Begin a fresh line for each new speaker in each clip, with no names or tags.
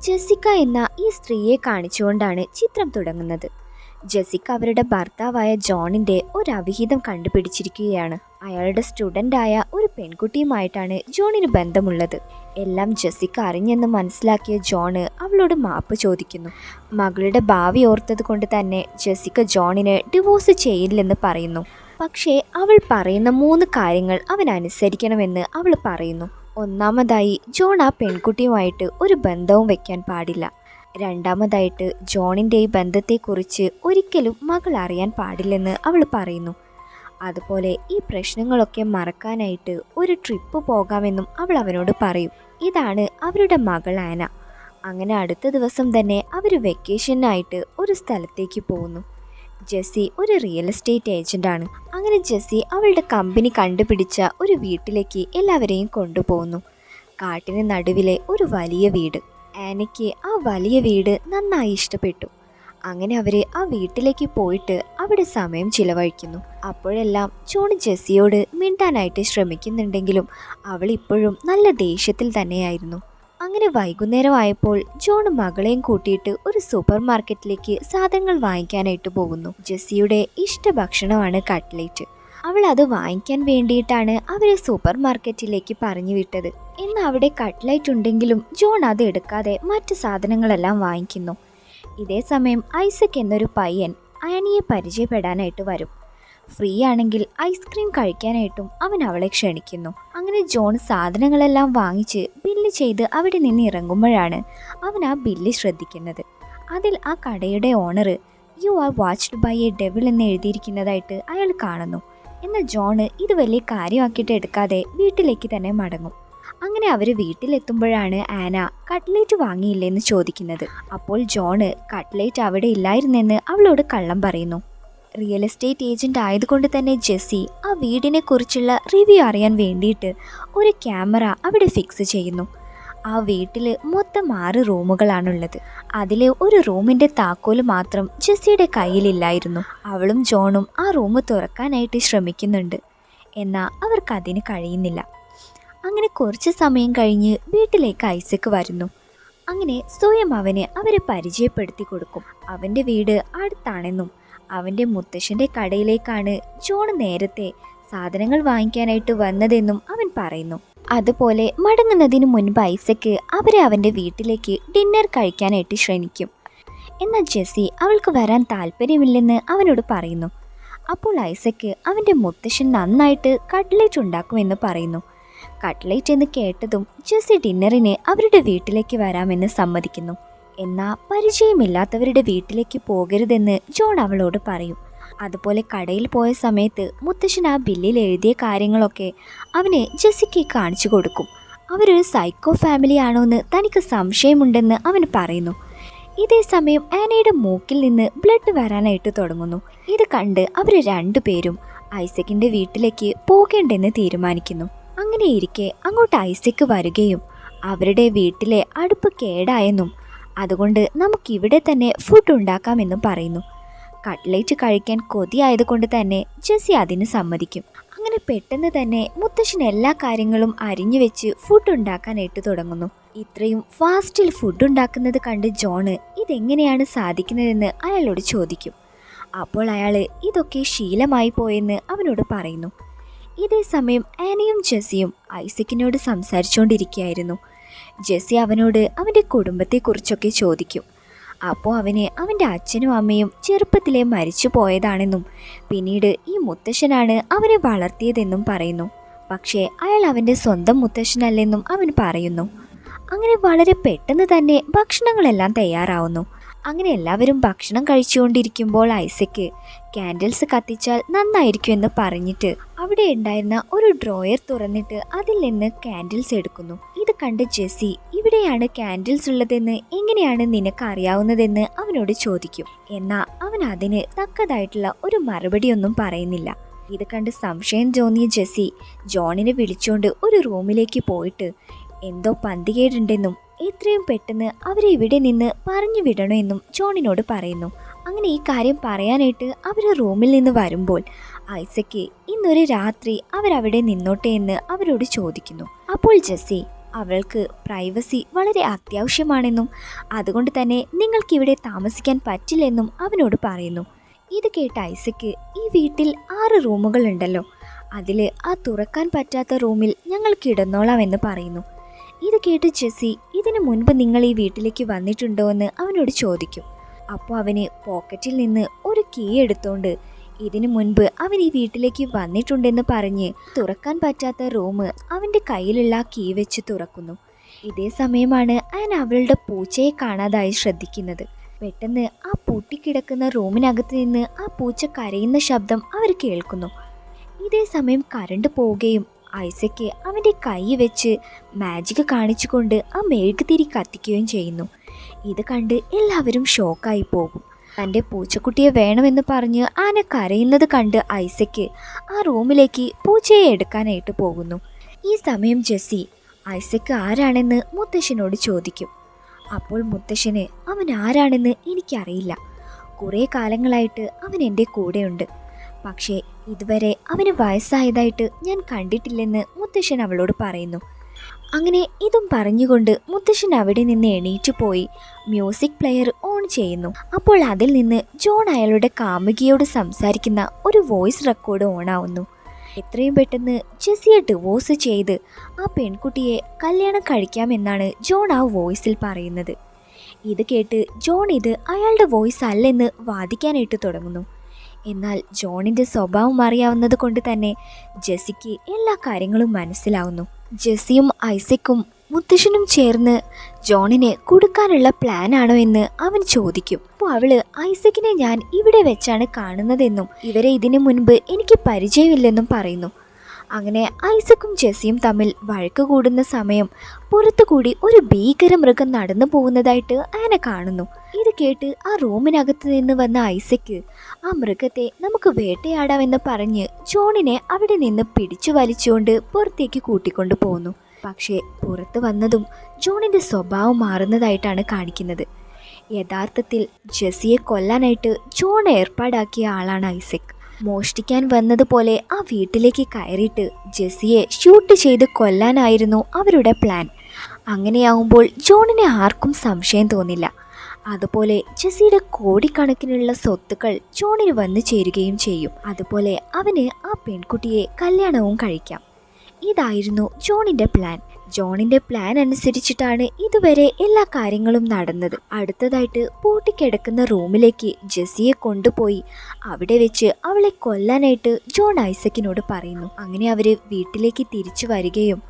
Jessica എന്ന ഈ സ്ത്രീയെ കാണിച്ചുകൊണ്ടാണ് ചിത്രം തുടങ്ങുന്നത്. ജെസിക്ക അവരുടെ ഭർത്താവായ ജോണിന്റെ ഒരു അവിഹിതം കണ്ടുപിടിച്ചിരിക്കുകയാണ്. അയാളുടെ സ്റ്റുഡന്റായ ഒരു പെൺകുട്ടിയുമായിട്ടാണ് ജോണിന് ബന്ധമുള്ളത്. എല്ലാം ജെസിക്ക അറിഞ്ഞെന്ന് മനസ്സിലാക്കിയ ജോണ് അവളോട് മാപ്പ് ചോദിക്കുന്നു. മകളുടെ ഭാവി ഓർത്തത് കൊണ്ട് തന്നെ ജെസിക്ക ജോണിന് ഡിവോഴ്സ് ചെയ്യില്ലെന്ന് പറയുന്നു. പക്ഷേ അവൾ പറയുന്ന മൂന്ന് കാര്യങ്ങൾ അവൻ അനുസരിക്കണമെന്ന് അവൾ പറയുന്നു. ഒന്നാമതായി ജോൺ ആ പെൺകുട്ടിയുമായിട്ട് ഒരു ബന്ധവും വെക്കാൻ പാടില്ല. രണ്ടാമതായിട്ട് ജോണിന്റെ ഈ ബന്ധത്തെക്കുറിച്ച് ഒരിക്കലും മകൾ അറിയാൻ പാടില്ലെന്ന് അവൾ പറയുന്നു. അതുപോലെ ഈ പ്രശ്നങ്ങളൊക്കെ മറക്കാനായിട്ട് ഒരു ട്രിപ്പ് പോകാമെന്നും അവൾ അവനോട് പറയും. ഇതാണ് അവരുടെ മകൾ ആന. അങ്ങനെ അടുത്ത ദിവസം തന്നെ അവർ വെക്കേഷനായിട്ട് ഒരു സ്ഥലത്തേക്ക് പോകുന്നു. ജെസ്സി ഒരു റിയൽ എസ്റ്റേറ്റ് ഏജന്റാണ് അങ്ങനെ ജെസ്സി അവളുടെ കമ്പനി കണ്ടുപിടിച്ച ഒരു വീട്ടിലേക്ക് എല്ലാവരെയും കൊണ്ടുപോകുന്നു. കാട്ടിന് നടുവിലെ ഒരു വലിയ വീട്. ആനയ്ക്ക് ആ വലിയ വീട് നന്നായി ഇഷ്ടപ്പെട്ടു. അങ്ങനെ അവർ ആ വീട്ടിലേക്ക് പോയിട്ട് അവിടെ സമയം ചിലവഴിക്കുന്നു. അപ്പോഴെല്ലാം ജോൺ ജെസ്സിയോട് മിണ്ടാനായിട്ട് ശ്രമിക്കുന്നുണ്ടെങ്കിലും അവൾ ഇപ്പോഴും നല്ല ദേഷ്യത്തിൽ തന്നെയായിരുന്നു. അങ്ങനെ വൈകുന്നേരമായപ്പോൾ ജോൺ മകളെയും കൂട്ടിയിട്ട് ഒരു സൂപ്പർ മാർക്കറ്റിലേക്ക് സാധനങ്ങൾ വാങ്ങിക്കാനായിട്ട് പോകുന്നു. ജെസ്സിയുടെ ഇഷ്ട ഭക്ഷണമാണ് കട്ട്ലേറ്റ്. അവൾ അത് വാങ്ങിക്കാൻ വേണ്ടിയിട്ടാണ് അവരെ സൂപ്പർ മാർക്കറ്റിലേക്ക് പറഞ്ഞു വിട്ടത്. ഇന്ന് അവിടെ കട്ട്ലൈറ്റ് ഉണ്ടെങ്കിലും ജോൺ അത് എടുക്കാതെ മറ്റ് സാധനങ്ങളെല്ലാം വാങ്ങിക്കുന്നു. ഇതേ സമയം ഐസക് എന്നൊരു പയ്യൻ ആനിയെ പരിചയപ്പെടാനായിട്ട് വരും. ഫ്രീ ആണെങ്കിൽ ഐസ്ക്രീം കഴിക്കാനായിട്ടും അവൻ അവളെ ക്ഷണിക്കുന്നു. അങ്ങനെ ജോൺ സാധനങ്ങളെല്ലാം വാങ്ങിച്ച് ചെയ്ത് അവിടെ നിന്ന് ഇറങ്ങുമ്പോഴാണ് അവൻ ആ ബില്ല് ശ്രദ്ധിക്കുന്നത്. അതിൽ ആ കടയുടെ owner you are watched by a devil എന്ന് എഴുതിയിരിക്കുന്നതായിട്ട് അയാൾ കാണുന്നു. എന്നാൽ ജോണ് ഇത് വലിയ കാര്യമാക്കിയിട്ട് എടുക്കാതെ വീട്ടിലേക്ക് തന്നെ മടങ്ങും. അങ്ങനെ അവർ വീട്ടിലെത്തുമ്പോഴാണ് ആന കട്ട്ലേറ്റ് വാങ്ങിയില്ലെന്ന് ചോദിക്കുന്നത്. അപ്പോൾ ജോണ് കട്ട്ലേറ്റ് അവിടെ ഇല്ലായിരുന്നെന്ന് അവളോട് കള്ളം പറയുന്നു. റിയൽ എസ്റ്റേറ്റ് ഏജന്റ് ആയതുകൊണ്ട് തന്നെ ജെസ്സി ആ വീടിനെക്കുറിച്ചുള്ള റിവ്യൂ അറിയാൻ വേണ്ടിയിട്ട് ഒരു ക്യാമറ അവിടെ ഫിക്സ് ചെയ്യുന്നു. ആ വീട്ടിൽ മൊത്തം ആറ് റൂമുകളാണുള്ളത്. അതിലെ ഒരു റൂമിന്റെ താക്കോൽ മാത്രം ജെസ്സിയുടെ കയ്യിലില്ലായിരുന്നു. അവളും ജോണും ആ റൂം തുറക്കാനായിട്ട് ശ്രമിക്കുന്നുണ്ട്. എന്നാൽ അവർക്ക് അതിന് കഴിയുന്നില്ല. അങ്ങനെ കുറച്ച് സമയം കഴിഞ്ഞ് വീട്ടിലേക്ക് ഐസക്ക് വരുന്നു. അങ്ങനെ സ്വയം അവന് അവരെ പരിചയപ്പെടുത്തി കൊടുക്കും. അവന്റെ വീട് അടുത്താണെന്നും അവന്റെ മുത്തശ്ശന്റെ കടയിലേക്കാണ് ജോൺ നേരത്തെ സാധനങ്ങൾ വാങ്ങിക്കാനായിട്ട് വന്നതെന്നും അവൻ പറയുന്നു. അതുപോലെ മടങ്ങുന്നതിന് മുൻപ് ഐസക്ക് അവരെ അവന്റെ വീട്ടിലേക്ക് ഡിന്നർ കഴിക്കാനായിട്ട് ക്ഷണിക്കും എന്നാൽ ജെസ്സി അവൾക്ക് വരാൻ താല്പര്യമില്ലെന്ന് അവനോട് പറയുന്നു. അപ്പോൾ ഐസക്ക് അവന്റെ മുത്തശ്ശൻ നന്നായിട്ട് കട്ട്ലേറ്റ് ഉണ്ടാക്കുമെന്ന് പറയുന്നു. കട്ട്ലേറ്റ് എന്ന് കേട്ടതും ജെസ്സി ഡിന്നറിന് അവരുടെ വീട്ടിലേക്ക് വരാമെന്ന് സമ്മതിക്കുന്നു. എന്നാൽ പരിചയമില്ലാത്തവരുടെ വീട്ടിലേക്ക് പോകരുതെന്ന് ജോൺ അവളോട് പറയും. അതുപോലെ കടയിൽ പോയ സമയത്ത് മുത്തശ്ശൻ ആ ബില്ലിൽ എഴുതിയ കാര്യങ്ങളൊക്കെ അവന് ജെസിക്ക് കാണിച്ചു കൊടുക്കും. അവരൊരു സൈക്കോ ഫാമിലി ആണോ എന്ന് തനിക്ക് സംശയമുണ്ടെന്ന് അവൻ പറയുന്നു. ഇതേ സമയം ആനയുടെ മൂക്കിൽ നിന്ന് ബ്ലഡ് വരാനായിട്ട് തുടങ്ങുന്നു. ഇത് കണ്ട് അവർ രണ്ടുപേരും ഐസക്കിന്റെ വീട്ടിലേക്ക് പോകേണ്ടെന്ന് തീരുമാനിക്കുന്നു. അങ്ങനെ ഇരിക്കെ അങ്ങോട്ട് ഐസക്ക് വരികയും അവരുടെ വീട്ടിലെ അടുപ്പ് കേടായെന്നും അതുകൊണ്ട് നമുക്കിവിടെ തന്നെ ഫുഡ് ഉണ്ടാക്കാമെന്നും പറയുന്നു. കട്ട്ലേറ്റ് കഴിക്കാൻ കൊതിയായതുകൊണ്ട് തന്നെ ജെസ്സി അതിന് സമ്മതിക്കും. അങ്ങനെ പെട്ടെന്ന് തന്നെ മുത്തശ്ശൻ എല്ലാ കാര്യങ്ങളും അരിഞ്ഞു വെച്ച് ഫുഡ് ഉണ്ടാക്കാനായിട്ട് തുടങ്ങുന്നു. ഇത്രയും ഫാസ്റ്റിൽ ഫുഡ് ഉണ്ടാക്കുന്നത് കണ്ട് ജോണ് ഇതെങ്ങനെയാണ് സാധിക്കുന്നതെന്ന് അയാളോട് ചോദിക്കും. അപ്പോൾ അയാൾ ഇതൊക്കെ ശീലമായി പോയെന്ന് അവനോട് പറയുന്നു. ഇതേ സമയം ആനയും ജെസ്സിയും ഐസക്കിനോട് സംസാരിച്ചുകൊണ്ടിരിക്കുകയായിരുന്നു ജെസ്സി അവനോട് അവന്റെ കുടുംബത്തെക്കുറിച്ചൊക്കെ ചോദിക്കും. അപ്പോൾ അവന് അവന്റെ അച്ഛനും അമ്മയും ചെറുപ്പത്തിലെ മരിച്ചു പോയതാണെന്നും പിന്നീട് ഈ മുത്തശ്ശനാണ് അവനെ വളർത്തിയതെന്നും പറയുന്നു. പക്ഷേ അയാൾ അവന്റെ സ്വന്തം മുത്തശ്ശനല്ലെന്നും അവൻ പറയുന്നു. അങ്ങനെ വളരെ പെട്ടെന്ന് തന്നെ ഭക്ഷണങ്ങളെല്ലാം തയ്യാറാവുന്നു. അങ്ങനെ എല്ലാവരും ഭക്ഷണം കഴിച്ചുകൊണ്ടിരിക്കുമ്പോൾ ഐസക്ക് ക്യാൻഡിൽസ് കത്തിച്ചാൽ നന്നായിരിക്കും എന്ന് പറഞ്ഞിട്ട് അവിടെ ഉണ്ടായിരുന്ന ഒരു ഡ്രോയർ തുറന്നിട്ട് അതിൽ നിന്ന് ക്യാൻഡിൽസ് എടുക്കുന്നു. ഇത് കണ്ട് ജെസ്സി ഇവിടെയാണ് ക്യാൻഡിൽസ് ഉള്ളതെന്ന് എങ്ങനെയാണ് നിനക്ക് അറിയാവുന്നതെന്ന് അവനോട് ചോദിക്കും. എന്നാൽ അവൻ അതിന് തക്കതായിട്ടുള്ള ഒരു മറുപടിയൊന്നും പറയുന്നില്ല. ഇത് കണ്ട് സംശയം തോന്നിയ ജെസ്സി ജോണിനെ വിളിച്ചുകൊണ്ട് ഒരു റൂമിലേക്ക് പോയിട്ട് എന്തോ പന്തികേടുണ്ടെന്നും എത്രയും പെട്ടെന്ന് അവരെ ഇവിടെ നിന്ന് പറഞ്ഞു വിടണമെന്നും ജോണിനോട് പറയുന്നു. അങ്ങനെ ഈ കാര്യം പറയാനായിട്ട് അവർ റൂമിൽ നിന്ന് വരുമ്പോൾ ഐസക്ക് ഇന്നൊരു രാത്രി അവരവിടെ നിന്നോട്ടെ എന്ന് അവരോട് ചോദിക്കുന്നു. അപ്പോൾ ജെസ്സി അവൾക്ക് പ്രൈവസി വളരെ അത്യാവശ്യമാണെന്നും അതുകൊണ്ട് തന്നെ നിങ്ങൾക്കിവിടെ താമസിക്കാൻ പറ്റില്ലെന്നും അവനോട് പറയുന്നു. ഇത് കേട്ട ഐസക്ക് ഈ വീട്ടിൽ ആറ് റൂമുകളുണ്ടല്ലോ. അതിൽ ആ തുറക്കാൻ പറ്റാത്ത റൂമിൽ ഞങ്ങൾ കിടന്നോളാം എന്ന് പറയുന്നു. ഇത് കേട്ട് ജെസ്സി ഇതിനു മുൻപ് നിങ്ങൾ ഈ വീട്ടിലേക്ക് വന്നിട്ടുണ്ടോ എന്ന് അവനോട് ചോദിക്കും. അപ്പോൾ അവന് പോക്കറ്റിൽ നിന്ന് ഒരു കീ എടുത്തോണ്ട് ഇതിനു മുൻപ് അവൻ ഈ വീട്ടിലേക്ക് വന്നിട്ടുണ്ടെന്ന് പറഞ്ഞ് തുറക്കാൻ പറ്റാത്ത റൂം അവന്റെ കയ്യിലുള്ള കീ വെച്ച് തുറക്കുന്നു. ഇതേ സമയമാണ് അവൻ അവളുടെ പൂച്ചയെ കാണാതായി ശ്രദ്ധിക്കുന്നത്. പെട്ടെന്ന് ആ പൂട്ടിക്കിടക്കുന്ന റൂമിനകത്ത് നിന്ന് ആ പൂച്ച കരയുന്ന ശബ്ദം അവർ കേൾക്കുന്നു. ഇതേ സമയം കരണ്ട് പോവുകയും ഐസയ്ക്ക് അവന്റെ കൈ വെച്ച് മാജിക് കാണിച്ചുകൊണ്ട് ആ മെഴുകുതിരി കത്തിക്കുകയും ചെയ്യുന്നു. ഇത് കണ്ട് എല്ലാവരും ഷോക്കായി പോകും. തന്റെ പൂച്ചക്കുട്ടിയെ വേണമെന്ന് പറഞ്ഞ് ആന കരയുന്നത് കണ്ട് ഐസയ്ക്ക് ആ റൂമിലേക്ക് പൂച്ചയെ എടുക്കാനായിട്ട് പോകുന്നു. ഈ സമയം ജെസ്സി ഐസയ്ക്ക് ആരാണെന്ന് മുത്തശ്ശനോട് ചോദിക്കും. അപ്പോൾ മുത്തശ്ശന് അവൻ ആരാണെന്ന് എനിക്കറിയില്ല. കുറേ കാലങ്ങളായിട്ട് അവൻ എന്റെ കൂടെയുണ്ട്. പക്ഷേ ഇതുവരെ അവന് വയസ്സായതായിട്ട് ഞാൻ കണ്ടിട്ടില്ലെന്ന് മുത്തശ്ശൻ അവളോട് പറയുന്നു. അങ്ങനെ ഇതും പറഞ്ഞുകൊണ്ട് മുത്തശ്ശൻ അവിടെ നിന്ന് എണീറ്റു പോയി മ്യൂസിക് പ്ലെയർ ഓൺ ചെയ്യുന്നു. അപ്പോൾ അതിൽ നിന്ന് ജോൺ അയാളുടെ കാമുകിയോട് സംസാരിക്കുന്ന ഒരു വോയിസ് റെക്കോർഡ് ഓണാവുന്നു. എത്രയും പെട്ടെന്ന് ജെസിയെ ഡിവോഴ്സ് ചെയ്ത് ആ പെൺകുട്ടിയെ കല്യാണം കഴിക്കാമെന്നാണ് ജോൺ ആ വോയിസിൽ പറയുന്നത്. ഇത് കേട്ട് ജോൺ ഇത് അയാളുടെ വോയിസ് അല്ലെന്ന് വാദിക്കാനായിട്ട് തുടങ്ങുന്നു. എന്നാൽ ജോണിന്റെ സ്വഭാവം അറിയാവുന്നത് കൊണ്ട് തന്നെ ജെസ്സിക്ക് എല്ലാ കാര്യങ്ങളും മനസ്സിലാവുന്നു. ജെസ്സിയും ഐസക്കും മുത്തശ്ശനും ചേർന്ന് ജോണിന് കൊടുക്കാനുള്ള പ്ലാനാണോ എന്ന് അവൻ ചോദിക്കും. അപ്പോൾ അവൾ ഐസക്കിനെ ഞാൻ ഇവിടെ വെച്ചാണ് കാണുന്നതെന്നും ഇവരെ ഇതിനു മുൻപ് എനിക്ക് പരിചയമില്ലെന്നും പറയുന്നു. അങ്ങനെ ഐസക്കും ജെസ്സിയും തമ്മിൽ വഴക്ക് കൂടുന്ന സമയം പുറത്തുകൂടി ഒരു ഭീകര മൃഗം നടന്നു പോകുന്നതായിട്ട് ആന കാണുന്നു. ഇത് കേട്ട് ആ റൂമിനകത്ത് നിന്ന് വന്ന ഐസക്ക് ആ മൃഗത്തെ നമുക്ക് വേട്ടയാടാമെന്ന് പറഞ്ഞ് ജോണിനെ അവിടെ നിന്ന് പിടിച്ചു വലിച്ചുകൊണ്ട് പുറത്തേക്ക് കൂട്ടിക്കൊണ്ടു പോകുന്നു പക്ഷേ പുറത്ത് വന്നതും ജോണിന്റെ സ്വഭാവം മാറുന്നതായിട്ടാണ് കാണിക്കുന്നത്. യഥാർത്ഥത്തിൽ ജെസ്സിയെ കൊല്ലാനായിട്ട് ജോൺ ഏർപ്പാടാക്കിയ ആളാണ് ഐസക് മോഷ്ടിക്കാൻ വന്നതുപോലെ ആ വീട്ടിലേക്ക് കയറിയിട്ട് ജെസ്സിയെ ഷൂട്ട് ചെയ്ത് കൊല്ലാനായിരുന്നു അവരുടെ പ്ലാൻ അങ്ങനെയാവുമ്പോൾ ജോണിനെ ആർക്കും സംശയം തോന്നില്ല. അതുപോലെ ജെസ്സിയുടെ കോടിക്കണക്കിനുള്ള സ്വത്തുക്കൾ ജോണിന് വന്നു ചേരുകയും ചെയ്യും. അതുപോലെ അവന് ആ പെൺകുട്ടിയെ കല്യാണവും കഴിക്കാം. ഇതായിരുന്നു ജോണിന്റെ പ്ലാൻ ജോണിന്റെ പ്ലാൻ അനുസരിച്ചിട്ടാണ് ഇതുവരെ എല്ലാ കാര്യങ്ങളും നടന്നത്. അടുത്തതായിട്ട് പൂട്ടിക്കിടക്കുന്ന റൂമിലേക്ക് ജെസ്സിയെ കൊണ്ടുപോയി അവിടെ വെച്ച് അവളെ കൊല്ലാനായിട്ട് ജോൺ ഐസക്കിനോട് പറയുന്നു. അങ്ങനെ അവർ വീട്ടിലേക്ക് തിരിച്ചു വരികയും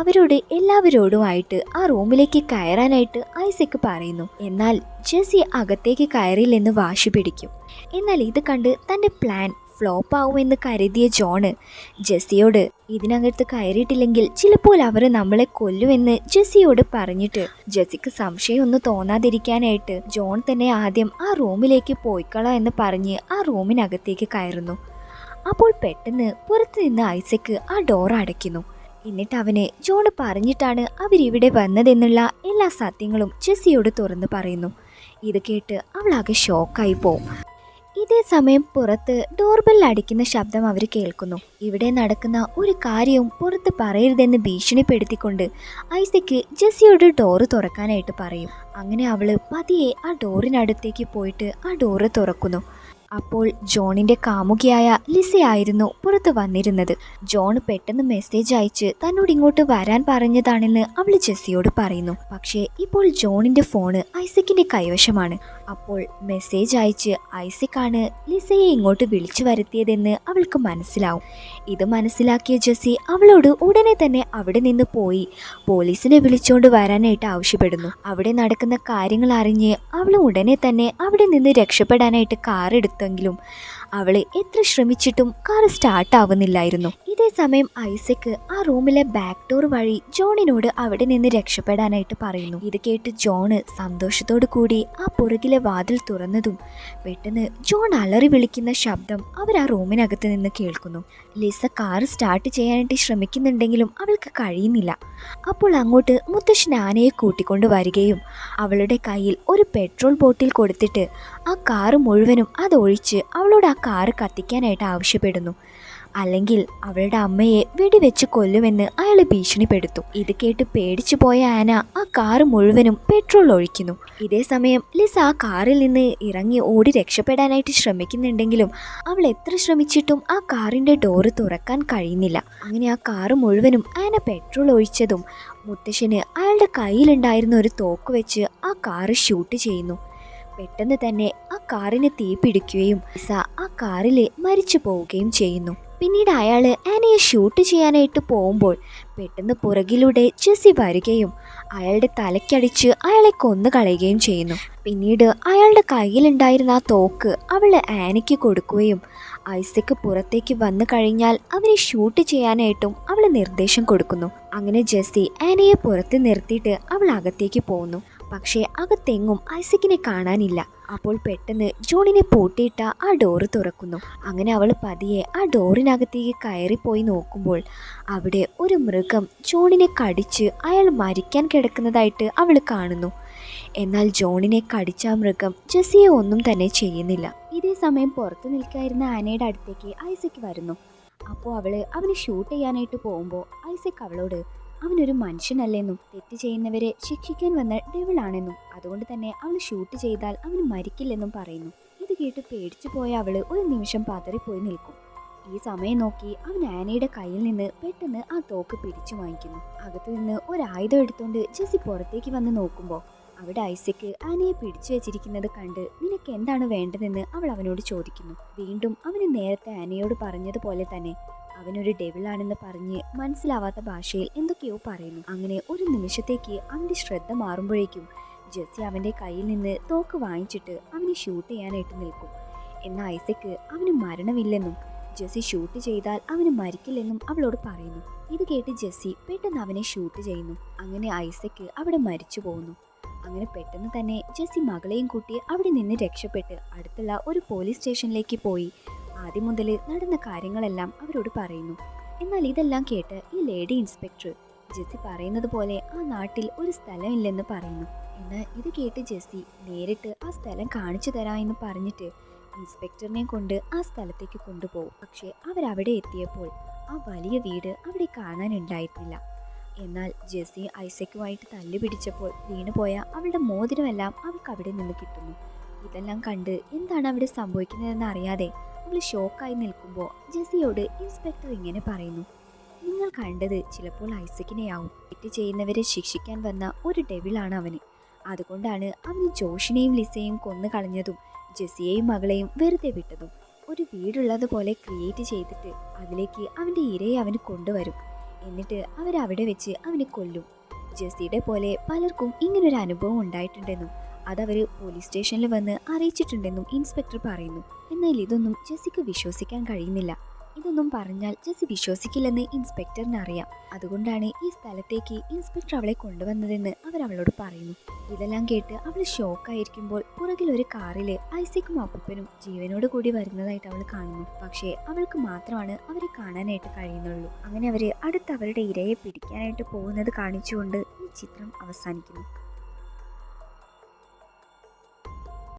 അവരോട് എല്ലാവരോടുമായിട്ട് ആ റൂമിലേക്ക് കയറാനായിട്ട് ഐസക്ക് പറയുന്നു. എന്നാൽ ജെസ്സി അകത്തേക്ക് കയറില്ലെന്ന് വാശി പിടിക്കും. എന്നാൽ ഇത് കണ്ട് തന്റെ പ്ലാൻ ഫ്ലോപ്പ് ആവുമെന്ന് കരുതിയ ജോണ് ജെസ്സിയോട് ഇതിനകത്ത് കയറിയിട്ടില്ലെങ്കിൽ ചിലപ്പോൾ അവർ നമ്മളെ കൊല്ലുമെന്ന് ജെസ്സിയോട് പറഞ്ഞിട്ട്. ജെസ്സിക്ക് സംശയമൊന്നും തോന്നാതിരിക്കാനായിട്ട് ജോൺ തന്നെ ആദ്യം ആ റൂമിലേക്ക് പോയിക്കളാം എന്ന് പറഞ്ഞ് ആ റൂമിനകത്തേക്ക് കയറുന്നു. അപ്പോൾ പെട്ടെന്ന് പുറത്തു നിന്ന് ഐസക്ക് ആ ഡോർ അടയ്ക്കുന്നു. എന്നിട്ട് അവന് ജോണ് പറഞ്ഞിട്ടാണ് അവരിവിടെ വന്നതെന്നുള്ള എല്ലാ സത്യങ്ങളും ജെസ്സിയോട് തുറന്നു പറയുന്നു. ഇത് കേട്ട് അവളാകെ ഷോക്കായി പോവും. ഇതേ സമയം പുറത്ത് ഡോർബെൽ അടിക്കുന്ന ശബ്ദം അവർ കേൾക്കുന്നു. ഇവിടെ നടക്കുന്ന ഒരു കാര്യവും പുറത്ത് പറയരുതെന്ന് ഭീഷണിപ്പെടുത്തിക്കൊണ്ട് ഐസക്ക് ജെസ്സിയോട് ഡോറ് തുറക്കാനായിട്ട് പറയും. അങ്ങനെ അവൾ പതിയെ ആ ഡോറിനടുത്തേക്ക് പോയിട്ട് ആ ഡോറ് തുറക്കുന്നു. അപ്പോൾ ജോണിന്റെ കാമുകിയായ ലിസയായിരുന്നു പുറത്ത് വന്നിരുന്നത്. ജോൺ പെട്ടെന്ന് മെസ്സേജ് അയച്ച് തന്നോട് ഇങ്ങോട്ട് വരാൻ പറഞ്ഞതാണെന്ന് അവൾ ജെസ്സിയോട് പറയുന്നു. പക്ഷേ ഇപ്പോൾ ജോണിന്റെ ഫോണ് ഐസക്കിന്റെ കൈവശമാണ്. അപ്പോൾ മെസ്സേജ് അയച്ച് ഐസക്കാണ് ലിസയെ ഇങ്ങോട്ട് വിളിച്ചു വരുത്തിയതെന്ന് അവൾക്ക് മനസ്സിലാവും. ഇത് മനസ്സിലാക്കിയ ജെസ്സി അവളോട് ഉടനെ തന്നെ അവിടെ നിന്ന് പോയി. പോലീസിനെ വിളിച്ചുകൊണ്ട് വരാനായിട്ട് ആവശ്യപ്പെടുന്നു. അവിടെ നടക്കുന്ന കാര്യങ്ങൾ അറിഞ്ഞ് അവൾ ഉടനെ തന്നെ അവിടെ നിന്ന് രക്ഷപ്പെടാനായിട്ട് കാർ എടുത്തെങ്കിലും അവൾ എത്ര ശ്രമിച്ചിട്ടും കാർ സ്റ്റാർട്ട് ആവുന്നില്ലായിരുന്നു. ഇതേ സമയം ഐസക്ക് ആ റൂമിലെ ബാക്ക് ഡോർ വഴി ജോണിനോട് അവിടെ നിന്ന് രക്ഷപ്പെടാനായിട്ട് പറയുന്നു. ഇത് കേട്ട് ജോണ് സന്തോഷത്തോടു കൂടി ആ പുറകിലെ വാതിൽ തുറന്നതും പെട്ടെന്ന് ജോൺ അലറി വിളിക്കുന്ന ശബ്ദം അവർ ആ റൂമിനകത്ത് നിന്ന് കേൾക്കുന്നു. ലിസ കാർ സ്റ്റാർട്ട് ചെയ്യാനായിട്ട് ശ്രമിക്കുന്നുണ്ടെങ്കിലും അവൾക്ക് കഴിയുന്നില്ല. അപ്പോൾ അങ്ങോട്ട് മുത്തശ്ശൻ ആനയെ കൂട്ടിക്കൊണ്ട് വരികയും അവളുടെ കയ്യിൽ ഒരു പെട്രോൾ ബോട്ടിൽ കൊടുത്തിട്ട് ആ കാറ് മുഴുവനും അതൊഴിച്ച് അവളോട് ആ കാറ് കത്തിക്കാനായിട്ട് ആവശ്യപ്പെടുന്നു. അല്ലെങ്കിൽ അവളുടെ അമ്മയെ വെടിവെച്ച് കൊല്ലുമെന്ന് അയാൾ ഭീഷണിപ്പെടുത്തും. ഇത് കേട്ട് പേടിച്ചു പോയ ആന ആ കാർ മുഴുവനും പെട്രോൾ ഒഴിക്കുന്നു. ഇതേ സമയം ലിസ ആ കാറിൽ നിന്ന് ഇറങ്ങി ഓടി രക്ഷപ്പെടാനായിട്ട് ശ്രമിക്കുന്നുണ്ടെങ്കിലും അവൾ എത്ര ശ്രമിച്ചിട്ടും ആ കാറിന്റെ ഡോറ് തുറക്കാൻ കഴിയുന്നില്ല. അങ്ങനെ ആ കാറ് മുഴുവനും ആന പെട്രോൾ ഒഴിച്ചതും മുത്തശ്ശന് അയാളുടെ കയ്യിലുണ്ടായിരുന്ന ഒരു തോക്ക് വെച്ച് ആ കാറ് ഷൂട്ട് ചെയ്യുന്നു. പെട്ടെന്ന് തന്നെ ആ കാറിന് തീ പിടിക്കുകയും ലിസ ആ കാറിൽ മരിച്ചു പോവുകയും ചെയ്യുന്നു. പിന്നീട് അയാൾ ആനയെ ഷൂട്ട് ചെയ്യാനായിട്ട് പോകുമ്പോൾ പെട്ടെന്ന് പുറകിലൂടെ ജെസ്സി വരികയും അയാളുടെ തലയ്ക്കടിച്ച് അയാളെ കൊന്നു കളയുകയും ചെയ്യുന്നു. പിന്നീട് അയാളുടെ കയ്യിലുണ്ടായിരുന്ന ആ തോക്ക് അവൾ ആനയ്ക്ക് കൊടുക്കുകയും ഐസക്ക് പുറത്തേക്ക് വന്നു കഴിഞ്ഞാൽ അവനെ ഷൂട്ട് ചെയ്യാനായിട്ടും അവൾ നിർദ്ദേശം കൊടുക്കുന്നു. അങ്ങനെ ജെസ്സി ആനയെ പുറത്ത് നിർത്തിയിട്ട് അവൾ അകത്തേക്ക് പോകുന്നു. പക്ഷേ അകത്തെങ്ങും ഐസക്കിനെ കാണാനില്ല. അപ്പോൾ പെട്ടെന്ന് ജോണിനെ പൂട്ടിയിട്ട ആ ഡോറ് തുറക്കുന്നു. അങ്ങനെ അവൾ പതിയെ ആ ഡോറിനകത്തേക്ക് കയറിപ്പോയി നോക്കുമ്പോൾ അവിടെ ഒരു മൃഗം ജോണിനെ കടിച്ച് അയാൾ മരിക്കാൻ കിടക്കുന്നതായിട്ട് അവൾ കാണുന്നു. എന്നാൽ ജോണിനെ കടിച്ച മൃഗം ജെസ്സിയെ ഒന്നും തന്നെ ചെയ്യുന്നില്ല. ഇതേ സമയം പുറത്തു നിൽക്കായിരുന്ന ആനയുടെ അടുത്തേക്ക് ഐസക്ക് വരുന്നു. അപ്പോൾ അവൾ അവനെ ഷൂട്ട് ചെയ്യാനായിട്ട് പോകുമ്പോൾ ഐസക്ക് അവളോട് അവനൊരു മനുഷ്യനല്ലെന്നും തെറ്റ് ചെയ്യുന്നവരെ ശിക്ഷിക്കാൻ വന്ന ഡെവിളാണെന്നും അതുകൊണ്ട് തന്നെ അവൾ ഷൂട്ട് ചെയ്താൽ അവൻ മരിക്കില്ലെന്നും പറയുന്നു. ഇത് കേട്ട് പേടിച്ചു പോയ അവൾ ഒരു നിമിഷം പതറിപ്പോയി നിൽക്കും. ഈ സമയം നോക്കി അവൻ ആനയുടെ കയ്യിൽ നിന്ന് പെട്ടെന്ന് ആ തോക്ക് പിടിച്ചു വാങ്ങിക്കുന്നു. അകത്തു നിന്ന് ഒരായുധം എടുത്തുകൊണ്ട് ജെസ്സി പുറത്തേക്ക് വന്ന് നോക്കുമ്പോൾ അവിടെ ഐസക്ക് ആനയെ പിടിച്ചു വെച്ചിരിക്കുന്നത് കണ്ട് നിനക്ക് എന്താണ് വേണ്ടതെന്ന് അവൾ അവനോട് ചോദിക്കുന്നു. വീണ്ടും അവന് നേരത്തെ ആനയോട് പറഞ്ഞതുപോലെ തന്നെ അവനൊരു ഡെവിളാണെന്ന് പറഞ്ഞ് മനസ്സിലാവാത്ത ഭാഷയിൽ എന്തൊക്കെയോ പറയുന്നു. അങ്ങനെ ഒരു നിമിഷത്തേക്ക് അവന്റെ ശ്രദ്ധ മാറുമ്പോഴേക്കും ജെസ്സി അവന്റെ കയ്യിൽ നിന്ന് തോക്ക് വാങ്ങിച്ചിട്ട് അവനെ ഷൂട്ട് ചെയ്യാനായിട്ട് നിൽക്കും. എന്നാൽ ഐസക്ക് അവന് മരണമില്ലെന്നും ജെസ്സി ഷൂട്ട് ചെയ്താൽ അവന് മരിക്കില്ലെന്നും അവളോട് പറയുന്നു. ഇത് കേട്ട് ജെസ്സി പെട്ടെന്ന് അവനെ ഷൂട്ട് ചെയ്യുന്നു. അങ്ങനെ ഐസക്ക് അവിടെ മരിച്ചു പോകുന്നു അങ്ങനെ പെട്ടെന്ന് തന്നെ ജെസ്സി മകളെയും കൂട്ടി അവിടെ നിന്ന് രക്ഷപ്പെട്ട് അടുത്തുള്ള ഒരു പോലീസ് സ്റ്റേഷനിലേക്ക് പോയി. ആദ്യം മുതൽ നടന്ന കാര്യങ്ങളെല്ലാം അവരോട് പറയുന്നു. എന്നാൽ ഇതെല്ലാം കേട്ട് ഈ ലേഡി ഇൻസ്പെക്ടർ ജെസ്സി പറയുന്നത് പോലെ ആ നാട്ടിൽ ഒരു സ്ഥലമില്ലെന്ന് പറയുന്നു. എന്ന് ഇത് കേട്ട് ജെസ്സി നേരിട്ട് ആ സ്ഥലം കാണിച്ചു തരാമെന്ന് പറഞ്ഞിട്ട് ഇൻസ്പെക്ടറിനെ കൊണ്ട് ആ സ്ഥലത്തേക്ക് കൊണ്ടുപോകും. പക്ഷേ അവരവിടെ എത്തിയപ്പോൾ ആ വലിയ വീട് അവിടെ കാണാനുണ്ടായിട്ടില്ല എന്നാൽ ജെസ്സി ഐസക്കുമായിട്ട് തല്ലു പിടിച്ചപ്പോൾ വീണുപോയ അവളുടെ മോതിരമെല്ലാം അവൾക്ക് അവിടെ നിന്ന് കിട്ടുന്നു. ഇതെല്ലാം കണ്ട് എന്താണ് അവിടെ സംഭവിക്കുന്നതെന്ന് അറിയാതെ അവൾ ഷോക്കായി നിൽക്കുമ്പോൾ ജെസിയോട് ഇൻസ്പെക്ടർ ഇങ്ങനെ പറയുന്നു നിങ്ങൾ കണ്ടത് ചിലപ്പോൾ ഐസക്കിനെയാവും. തെറ്റ് ചെയ്യുന്നവരെ ശിക്ഷിക്കാൻ വന്ന ഒരു ഡെവിളാണ് അവന്. അതുകൊണ്ടാണ് അവന് ജോഷിനെയും ലിസയും കൊന്നു കളഞ്ഞതും ജെസിയെയും മകളെയും വെറുതെ വിട്ടതും. ഒരു വീടുള്ളതുപോലെ ക്രിയേറ്റ് ചെയ്തിട്ട് അതിലേക്ക് അവന്റെ ഇരയെ അവന് കൊണ്ടുവരും. എന്നിട്ട് അവരവിടെ വെച്ച് അവനെ കൊല്ലും. ജെസിയുടെ പോലെ പലർക്കും ഇങ്ങനൊരു അനുഭവം ഉണ്ടായിട്ടുണ്ടെന്നും അതവർ പോലീസ് സ്റ്റേഷനിൽ വന്ന് അറിയിച്ചിട്ടുണ്ടെന്നും ഇൻസ്പെക്ടർ പറയുന്നു. എന്നാൽ ഇതൊന്നും ജെസ്സിക്ക് വിശ്വസിക്കാൻ കഴിയുന്നില്ല. ഇതൊന്നും പറഞ്ഞാൽ ജെസ്സി വിശ്വസിക്കില്ലെന്ന് ഇൻസ്പെക്ടറിന് അറിയാം. അതുകൊണ്ടാണ് ഈ സ്ഥലത്തേക്ക് ഇൻസ്പെക്ടർ അവളെ കൊണ്ടുവന്നതെന്ന് അവർ അവളോട് പറയുന്നു. ഇതെല്ലാം കേട്ട് അവൾ ഷോക്കായിരിക്കുമ്പോൾ പുറകിൽ ഒരു കാറിൽ ഐസക്കും അപ്പൂപ്പനും ജീവനോട് കൂടി വരുന്നതായിട്ട് അവൾ കാണുന്നു. പക്ഷേ അവൾക്ക് മാത്രമാണ് അവരെ കാണാനായിട്ട് കഴിയുന്നുള്ളൂ. അങ്ങനെ അവർ അടുത്ത് അവരുടെ ഇരയെ പിടിക്കാനായിട്ട് പോകുന്നത് കാണിച്ചുകൊണ്ട് ഈ ചിത്രം അവസാനിക്കുന്നു.